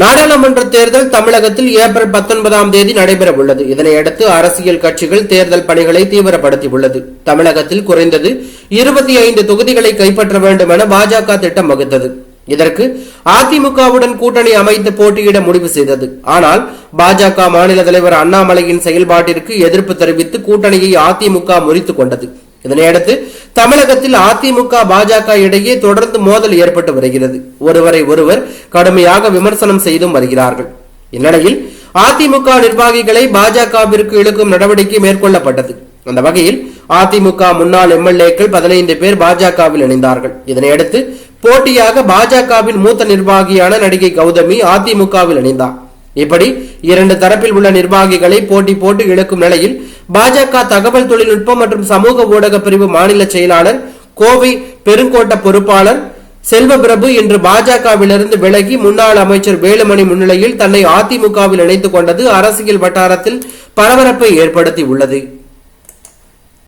நாடாளுமன்ற தேர்தல் தமிழகத்தில் ஏப்ரல் பத்தொன்பதாம் தேதி நடைபெற உள்ளது இதனையடுத்து அரசியல் கட்சிகள் தேர்தல் பணிகளை தீவிரப்படுத்தியுள்ளது. தமிழகத்தில் குறைந்தது இருபத்தி ஐந்து தொகுதிகளை கைப்பற்ற வேண்டும் என பாஜக திட்டம் வகுத்தது. இதற்கு அதிமுகவுடன் கூட்டணி அமைத்து போட்டியிட முடிவு செய்தது. ஆனால் பாஜக மாநில தலைவர் அண்ணாமலையின் செயல்பாட்டிற்கு எதிர்ப்பு தெரிவித்து கூட்டணியை அதிமுக முறித்துக் கொண்டது. இதனையடுத்து தமிழகத்தில் அதிமுக பாஜக இடையே தொடர்ந்து மோதல் ஏற்பட்டு வருகிறது. ஒருவரை ஒருவர் கடுமையாக விமர்சனம் செய்தும் வருகிறார்கள். இந்நிலையில் அதிமுக நிர்வாகிகளை பாஜகவிற்கு இழுக்கும் நடவடிக்கை மேற்கொள்ளப்பட்டது. அந்த வகையில் அதிமுக முன்னாள் எம்எல்ஏக்கள் பதினைந்து பேர் பாஜகவில் இணைந்தார்கள். இதனையடுத்து போட்டியாக பாஜகவின் மூத்த நிர்வாகியான நடிகை கௌதமி அதிமுகவில் இணைந்தார். இப்படி இரண்டு தரப்பில் உள்ள நிர்வாகிகளை போட்டி போட்டு இழக்கும் நிலையில் பாஜக தகவல் தொழில்நுட்பம் மற்றும் சமூக ஊடக பிரிவு மாநில செயலாளர் கோவை பெருங்கோட்ட பொறுப்பாளர் செல்வபிரபு இன்று பாஜகவிலிருந்து விலகி முன்னாள் அமைச்சர் வேலுமணி முன்னிலையில் தன்னை அதிமுகவில் இணைத்துக் கொண்டது அரசியல் வட்டாரத்தில் பரபரப்பை ஏற்படுத்தி உள்ளது.